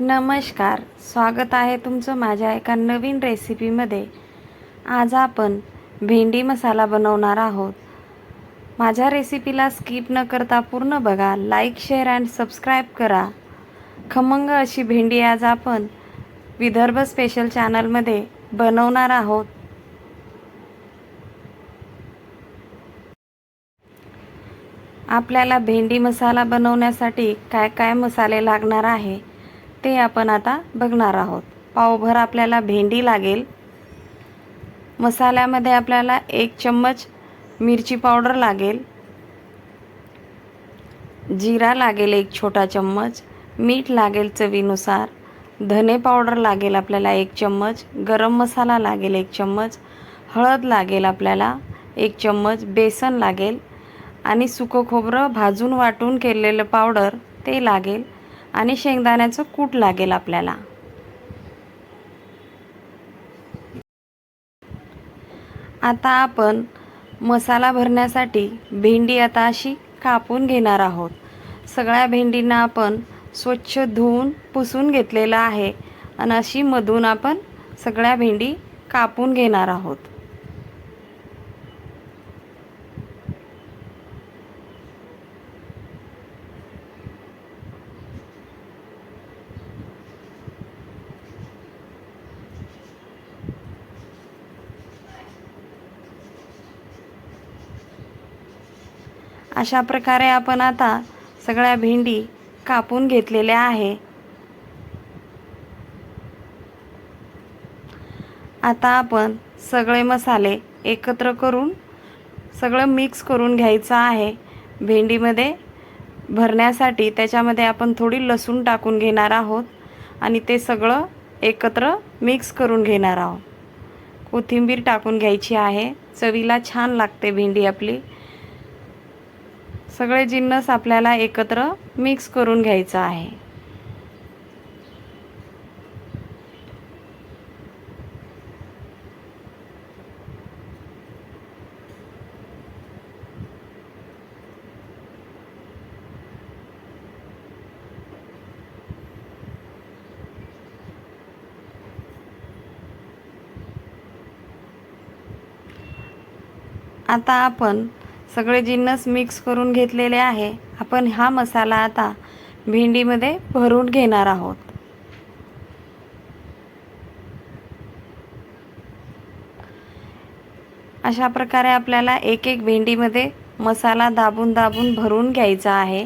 नमस्कार. स्वागत आहे तुमचं माझ्या एका नवीन रेसिपीमध्ये. आज आपण भेंडी मसाला बनवणार आहोत. माझ्या रेसिपीला स्किप न करता पूर्ण बघा लाईक शेअर अँड सबस्क्राईब करा. खमंग अशी भेंडी आज आपण विदर्भ स्पेशल चॅनलमध्ये बनवणार आहोत. आपल्याला भेंडी मसाला बनवण्यासाठी काय काय मसाले लागणार आहे? ते आपण आता बघणार आहोत. पावभर आपल्याला भेंडी लागेल. मसाल्यामध्ये आपल्याला एक चम्मच मिरची पावडर लागेल. जिरा लागेल एक छोटा चम्मच. मीठ लागेल चवीनुसार. धने पावडर लागेल आपल्याला एक चम्मच. गरम मसाला लागेल एक चम्मच. हळद लागेल आपल्याला एक चम्मच. बेसन लागेल. आणि सुकं खोबरं भाजून वाटून केलेलं पावडर ते लागेल. आणि शेंगदाण्याचं कूट लागेल आपल्याला. आता आपण मसाला भरण्यासाठी भेंडी आता अशी कापून घेणार आहोत. सगळ्या भेंडींना आपण स्वच्छ धुवून पुसून घेतलेलं आहे. आणि अशी मधून आपण सगळ्या भेंडी कापून घेणार आहोत. अशा प्रकारे आपण आता सगळ्या भेंडी कापून घेतलेल्या आहे. आता आपण सगळे मसाले एकत्र करून सगळं मिक्स करून घ्यायचं आहे. भेंडीमध्ये भरण्यासाठी त्याच्यामध्ये आपण थोडी लसूण टाकून घेणार आहोत आणि ते सगळं एकत्र मिक्स करून घेणार आहोत. कोथिंबीर टाकून घ्यायची आहे. चवीला छान लागते भेंडी आपली. सगळे जिन्नस आपल्याला एकत्र मिक्स करून घ्यायचं आहे. आता आपण सगळे जिन्नस मिक्स करून घेतलेले आहे. आपण हा मसाला आता भेंडीमध्ये भरून घेणार आहोत. अशा प्रकारे आपल्याला एक एक भेंडीमध्ये मसाला दाबून दाबून भरून घ्यायचा आहे.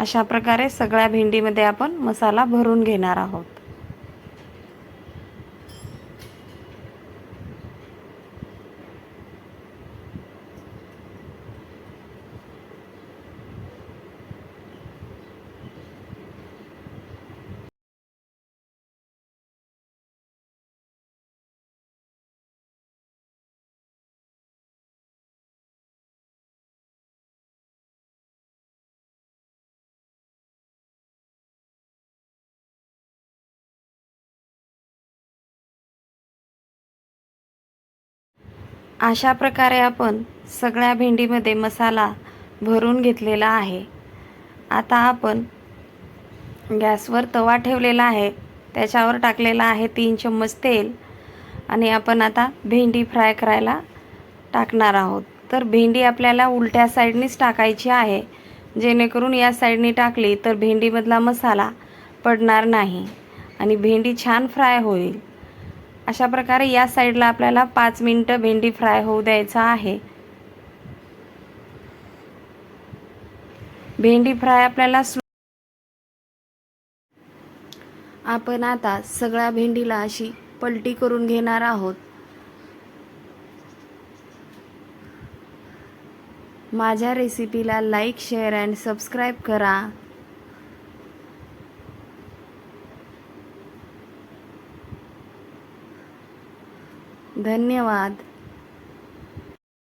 अशा प्रकारे सगळ्या भेंडीमध्ये आपण मसाला भरून घेणार आहोत. अशा प्रकारे आपण सगळ्या भेंडीमध्ये मसाला भरून घेतलेला आहे. आता आपण गॅसवर तवा ठेवलेला आहे. त्याच्यावर टाकलेला आहे तीन चम्मच तेल. आणि आपण आता भेंडी फ्राय करायला टाकणार आहोत. तर भेंडी आपल्याला उलट्या साईडनीच टाकायची आहे. जेणेकरून या साईडनी टाकली तर भेंडीमधला मसाला पडणार नाही. आणि भेंडी छान फ्राय होईल. अशा प्रकारे या साईडला आपल्याला पाच मिनटं भेंडी फ्राय होऊ द्यायचा आहे. भेंडी फ्राय आपल्याला आपण आता सगळ्या भेंडीला अशी पलटी करून घेणार आहोत. माझ्या रेसिपीला लाईक शेअर अँड सबस्क्राईब करा. धन्यवाद.